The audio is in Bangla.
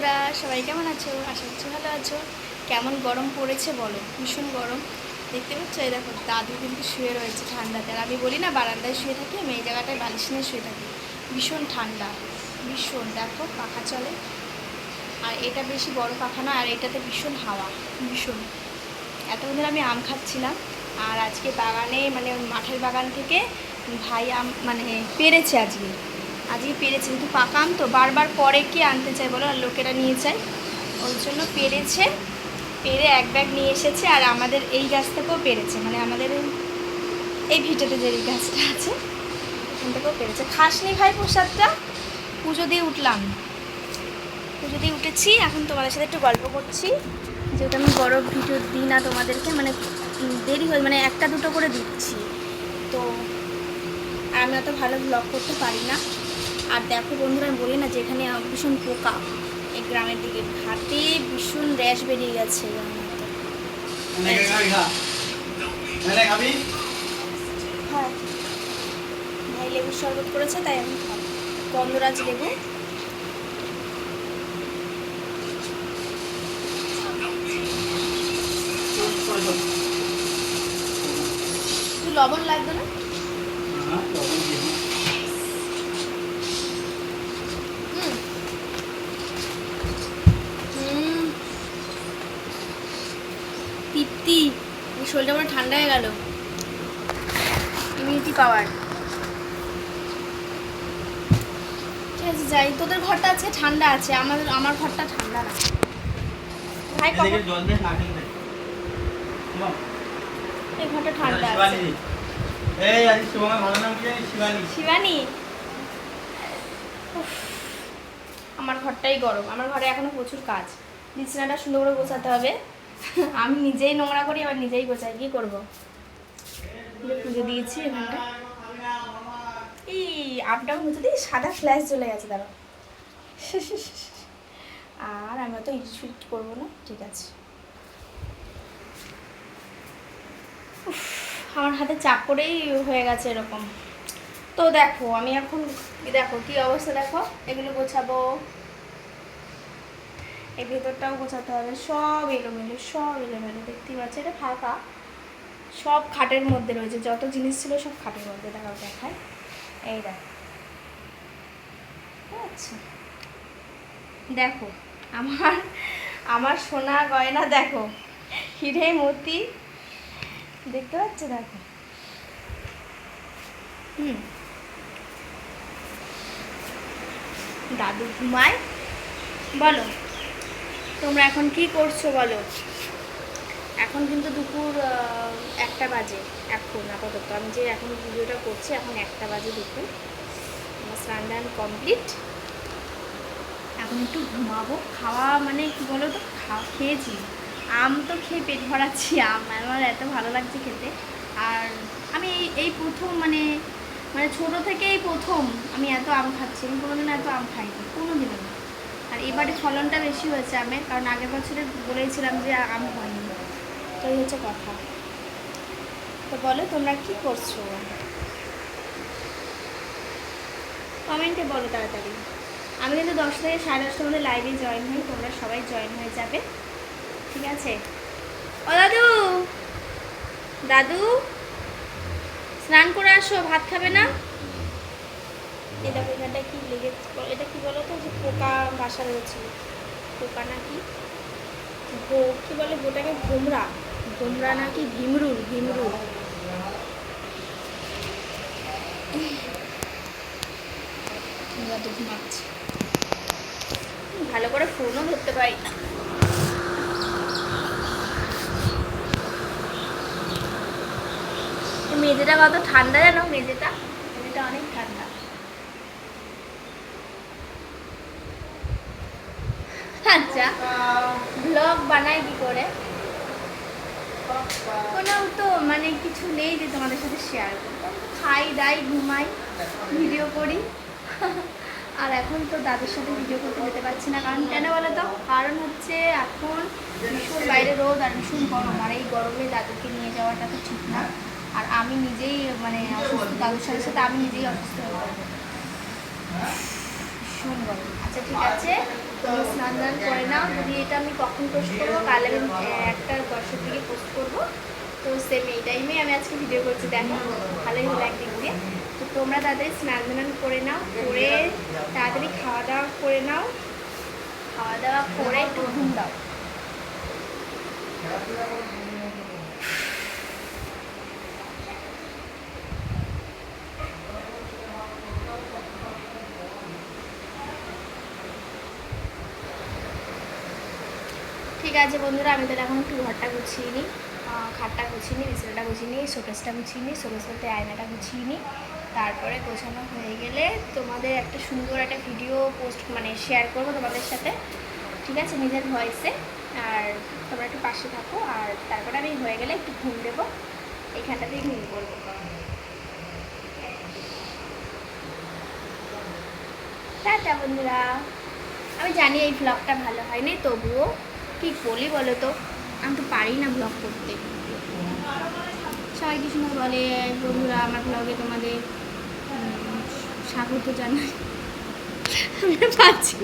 বন্ধুরা, সবাই কেমন আছো? আশা করছি ভালো আছো। কেমন গরম পড়েছে বলো? ভীষণ গরম। দেখতে পাচ্ছ? এই দেখো, দাদু কিন্তু শুয়ে রয়েছে ঠান্ডাতে। আর আমি বলি না, বারান্দায় শুয়ে থাকি, আমি এই জায়গাটায় বালিশ নিয়ে শুয়ে থাকি। ভীষণ ঠান্ডা, ভীষণ। দেখো, পাখা চলে। আর এটা বেশি বড় পাখা না আর এটাতে ভীষণ হাওয়া, ভীষণ। এতক্ষণ ধরে আমি আম খাচ্ছিলাম, আর আজকে বাগানে মানে মাঠের বাগান থেকে ভাই আম মানে পেরেছে আজকে। আজকে পেরেছে কিন্তু পাকা তো বারবার পরে কে আনতে চায় বলো? আর লোকেরা নিয়ে যায়। ওই জন্য পেরেছে, পেরে এক ব্যাগ নিয়ে এসেছে, আর আমাদের এই গাছ থেকেও পেরেছে। মানে আমাদের এই- ভিটেতে যে এই গাছটা আছে ওখান থেকেও পেরেছে। খাসনি ভাই প্রসাদটা পুজো দিয়ে উঠলাম। পুজো দিয়ে উঠেছি। এখন তোমাদের সাথে একটু গল্প করছি। যেহেতু আমি বড় ভিডিও দিই না তোমাদেরকে মানে দেরি হয় মানে একটা দুটো করে দিচ্ছি। তো আর আমি অত ভালো ব্লগ করতে পারি না। আর দেখো বন্ধুরা আমি বলি না যে এখানে ভীষণ পোকা এই গ্রামের দিকে। হাতে ভীষণ র্যাশ বেরিয়ে গেছে খাবি? হ্যাঁ। ভাই লেবুর শরবত করেছে তাই আমি গন্ধরাজ লেবু। লবণ লাগবে না হ্যাঁ লবণ দিয়ে দিই। হুম হুম তৃপ্তি। শরীরটা আমার ঠান্ডা হয়ে গেল। ইমিউনিটি পাওয়ার ঠিক আছে যাই তোদের ঘরটা আছে ঠান্ডা আছে আমাদের আমার ঘরটা ঠান্ডা না। ভাই জল দে নারকেল দে। বাহ, এই ঘরটা ঠান্ডা আছে। এই আজ তোমার ভালো নাম কি জানিস? শিবানী। শিবানী? উফ, আমার ঘরটাই গরম। আমার ঘরে এখনও প্রচুর কাজ। বিছানাটা সুন্দর করে গোছাতে হবে। আমি নিজেই নোংরা করি, আবার নিজেই গোছাই কি করব? পুজো দিয়েছি এই আপটা মুছে দিয়ে সাদা ফ্ল্যাশ চলে গেছে দাঁড়া আর আমি তো ইট করব না, ঠিক আছে। আমার হাতে চাপ করেই হয়ে গেছে এরকম। তো দেখো, আমি এখন দেখো কি অবস্থা দেখো? এগুলো গোছাবো। এই ভেতরটাও গোছাতে হবে। সব এলোমেলো সব এলোমেলো, দেখতেই পাচ্ছি, এটা ফাঁকা। সব খাটের মধ্যে রয়েছে, যত জিনিস ছিল সব খাটের মধ্যে দেখাও দেখায় এই দেখো। আচ্ছা দেখো, আমার আমার সোনা গয়না, দেখো, হিরে মতি, দেখতে পাচ্ছ, দেখো। হুম। দাদু ঘুমায় বলো। তোমরা এখন কি করছ বলো? এখন কিন্তু দুপুর একটা বাজে এখন আপাতত। আমি যে এখন ভিডিওটা করছি, এখন একটা বাজে দুপুর। আমার স্নান দান কমপ্লিট এখন একটু ঘুমাবো। খাওয়া মানে কি বলো তো খাওয়া খেয়েছি। আম তো খেয়ে পেট ভরাচ্ছি। আম আমার এত ভালো লাগছে খেতে। আর আমি এই- এই প্রথম মানে মানে ছোটো থেকেই প্রথম আমি এত আম খাচ্ছি। আমি কোনোদিন এত আম খাইনি। কোনোদিনও না। আর এবারে ফলনটা বেশি হয়েছে আমের, কারণ আগের বছরে বলেছিলাম যে আম হয়নি। তো এই হচ্ছে কথা। তো বলো, তোমরা কি করছ? কমেন্টে বলো তাড়াতাড়ি। আমি কিন্তু দশ থেকে সাড়ে দশটার মধ্যে লাইভে জয়েন হই, তোমরা সবাই জয়েন হয়ে যাবে। ঠিক আছে? ও দাদু! দাদু! স্নান করে আসো, ভাত খাবে না? দেখো এখানটা কি লেগে, এটা কি বলো তো যে পোকা বাসা রয়েছে? পোকা নাকি? গো কি বলে গোটাকে ভোমরা। ভোমরা নাকি ভিমরুল ভিমরুল। ভালো করে ফোনও ধরতে পারি না। মেঝেটা কত ঠান্ডা জানো? মেঝেটা? মেঝেটা অনেক ঠান্ডা। আচ্ছা ব্লগ বানাই কি করে? কোনো তো মানে কিছু নেই যে তোমাদের সাথে শেয়ার করব খাই, দাই, ঘুমাই ভিডিও করি। আর এখন তো দাদুর সাথে ভিডিও করতে যেতে পারছি না, কারণ কেন বলো তো? কারণ হচ্ছে এখন ভীষণ বাইরে রোদ আর ভীষণ গরম, আর এই গরমে দাদুকে নিয়ে যাওয়াটা তো ঠিক না। আর আমি নিজেই মানে অসুস্থ, দাদুর সাথে সাথে আমি নিজেই অসুস্থ হয়ে পড়ব ভীষণ গরম। আচ্ছা ঠিক আছে। স্নান দান করে যদি এটা আমি কখন পোস্ট করব? কাল আমি একটা দশের দিকে পোস্ট করব। তো সেম এই টাইমে আমি আজকে ভিডিও করছি, দেখো। ভালোই হলো একদিক দিয়ে। তো তোমরা তাড়াতাড়ি স্নান দান করে নাও, করে তাড়াতাড়ি খাওয়া দাওয়া করে নাও। খাওয়া দাওয়া করে একটু ঘুম দাও। ঠিক আছে বন্ধুরা, আমি তাহলে এখন একটু ঘরটা গুছিয়ে নিই। খাটটা গুছিয়ে নিই, বিছানাটা গুছিয়ে নিই, শোকেসটা গুছিয়ে নিই শোকেস বলতে আয়নাটা গুছিয়ে নিই। তারপরে গোছানো হয়ে গেলে তোমাদের একটা সুন্দর একটা ভিডিও পোস্ট মানে শেয়ার করব তোমাদের সাথে। ঠিক আছে, নিজের ভয়েসে আর তোমরা একটু পাশে থাকো, আর তারপরে আমি হয়ে গেলে একটু ঘুম দেবো। এইখানটাতেই ঘুম করব। টাটা বন্ধুরা। আমি জানি এই ব্লগটা ভালো হয়নি তবুও কি বলি বলো তো? আমি তো পারি না ব্লগ করতে। সবাই কিছু না বলে, বন্ধুরা, আমার ব্লগে তোমাদের স্বাগত জানাই। পাচ্ছি।